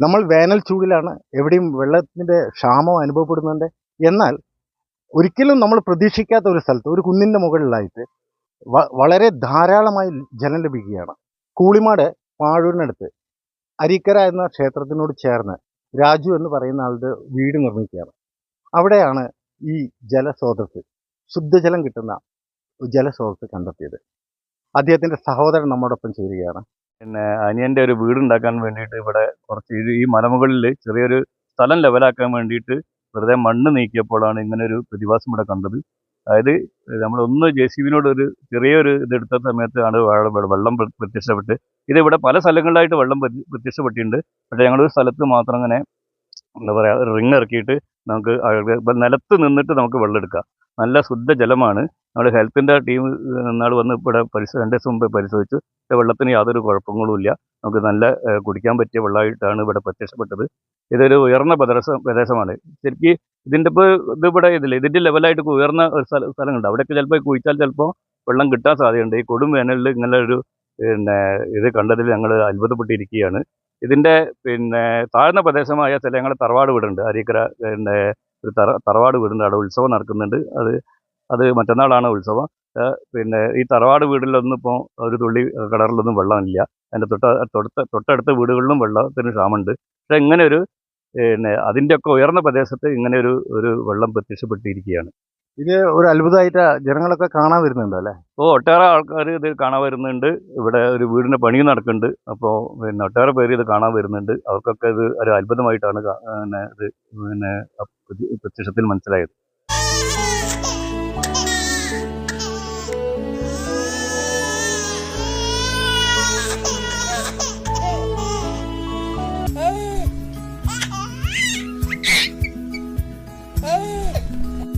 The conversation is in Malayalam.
നമ്മൾ വേനൽ ചൂടിലാണ് എവിടെയും വെള്ളത്തിന്റെ ക്ഷാമം അനുഭവപ്പെടുന്നുണ്ട്. എന്നാൽ ഒരിക്കലും നമ്മൾ പ്രതീക്ഷിക്കാത്ത ഒരു സ്ഥലത്ത് ഒരു കുന്നിന്റെ മുകളിലായിട്ട് വളരെ ധാരാളമായി ജലം ലഭിക്കുകയാണ്. കൂളിമാട് പാഴൂരിനടുത്ത് അരിക്കര എന്ന ക്ഷേത്രത്തിനോട് ചേർന്ന് രാജു എന്ന് പറയുന്ന ആളുടെ വീട് നിർമ്മിക്കുകയാണ്. അവിടെയാണ് ഈ ജലസ്രോതസ് ശുദ്ധജലം കിട്ടുന്ന ജലസ്രോതസ് കണ്ടെത്തിയത്. അദ്ദേഹത്തിന്റെ സഹോദരൻ നമ്മോടൊപ്പം ചേരുകയാണ്. പിന്നെ അനിയന്റെ ഒരു വീട് ഉണ്ടാക്കാൻ വേണ്ടിയിട്ട് ഇവിടെ കുറച്ച് ഈ മലമുകളിൽ ചെറിയൊരു സ്ഥലം ലെവലാക്കാൻ വേണ്ടിയിട്ട് വെറുതെ മണ്ണ് നീക്കിയപ്പോഴാണ് ഇങ്ങനെ ഒരു പ്രതിഭാസം ഇവിടെ കണ്ടത്. അതായത് നമ്മളൊന്ന് ജെ സി ബിനോട് ഒരു ചെറിയൊരു ഇതെടുത്ത സമയത്താണ് വെള്ളം പ്ര- പ്രത്യക്ഷപ്പെട്ട്. ഇത് ഇവിടെ പല സ്ഥലങ്ങളിലായിട്ട് വെള്ളം പ്രത്യ- പ്രത്യക്ഷപ്പെട്ടിട്ടുണ്ട്. പക്ഷേ ഞങ്ങളൊരു സ്ഥലത്ത് മാത്രം അങ്ങനെ എന്താ പറയുക റിങ് ഇറക്കിയിട്ട് നമുക്ക് നിലത്ത് നിന്നിട്ട് നമുക്ക് വെള്ളം എടുക്കാം. നല്ല ശുദ്ധജലമാണ് നമ്മുടെ ഹെൽത്തിന്റെ ടീം നാൾ വന്ന് ഇവിടെ പരിശോ രണ്ട് ദിവസം മുമ്പ് പരിശോധിച്ചു. വെള്ളത്തിന് യാതൊരു കുഴപ്പങ്ങളും ഇല്ല. നമുക്ക് നല്ല കുടിക്കാൻ പറ്റിയ വെള്ളമായിട്ടാണ് ഇവിടെ പ്രത്യക്ഷപ്പെട്ടത്. ഇതൊരു ഉയർന്ന പ്രദേശ പ്രദേശമാണ്. ശരിക്കും ഇതിന്റെ ഇപ്പോൾ ഇത് ഇവിടെ ഇതില്ല? ഇതിന്റെ ലെവലായിട്ട് ഉയർന്ന ഒരു സ്ഥല സ്ഥലങ്ങളുണ്ട്. അവിടെയൊക്കെ ചിലപ്പോൾ കുഴിച്ചാൽ ചിലപ്പോൾ വെള്ളം കിട്ടാൻ സാധ്യതയുണ്ട്. ഈ കൊടും വേനലിൽ ഇങ്ങനെ ഒരു പിന്നെ ഇത് കണ്ടതിൽ ഞങ്ങൾ അത്ഭുതപ്പെട്ടിരിക്കുകയാണ്. ഇതിന്റെ പിന്നെ താഴ്ന്ന പ്രദേശമായ ചില ഞങ്ങളുടെ തറവാട് വീടുണ്ട്. അരീക്കര പിന്നെ ഒരു തറ തറവാട് വീടുണ്ട് അവിടെ ഉത്സവം നടക്കുന്നുണ്ട്. അത് അത് മറ്റന്നാളാണ് ഉത്സവം. പിന്നെ ഈ തറവാട് വീടിലൊന്നും ഇപ്പോൾ ഒരു തുള്ളി കിണറിലൊന്നും വെള്ളമില്ല. അതിന്റെ തൊട്ട തൊട്ട തൊട്ടടുത്ത വീടുകളിലും വെള്ളത്തിന് ക്ഷാമമുണ്ട്. പക്ഷേ ഇങ്ങനെ ഒരു പിന്നെ അതിന്റെയൊക്കെ ഉയർന്ന പ്രദേശത്ത് ഇങ്ങനെ ഒരു ഒരു വെള്ളം പ്രത്യക്ഷപ്പെട്ടിരിക്കുകയാണ്. ഇത് ഒരു അത്ഭുതമായിട്ട് ജനങ്ങളൊക്കെ കാണാൻ വരുന്നുണ്ട് അല്ലേ? ഓ ഒട്ടേറെ ആൾക്കാർ ഇത് കാണാൻ വരുന്നുണ്ട്. ഇവിടെ ഒരു വീടിന്റെ പണി നടക്കുന്നുണ്ട്. അപ്പോൾ പിന്നെ ഒട്ടേറെ പേര് ഇത് കാണാൻ വരുന്നുണ്ട്. അവർക്കൊക്കെ ഇത് ഒരു അത്ഭുതമായിട്ടാണ് പിന്നെ ഇത് പിന്നെ പ്രത്യ- പ്രത്യക്ഷത്തിൽ മനസ്സിലായത്.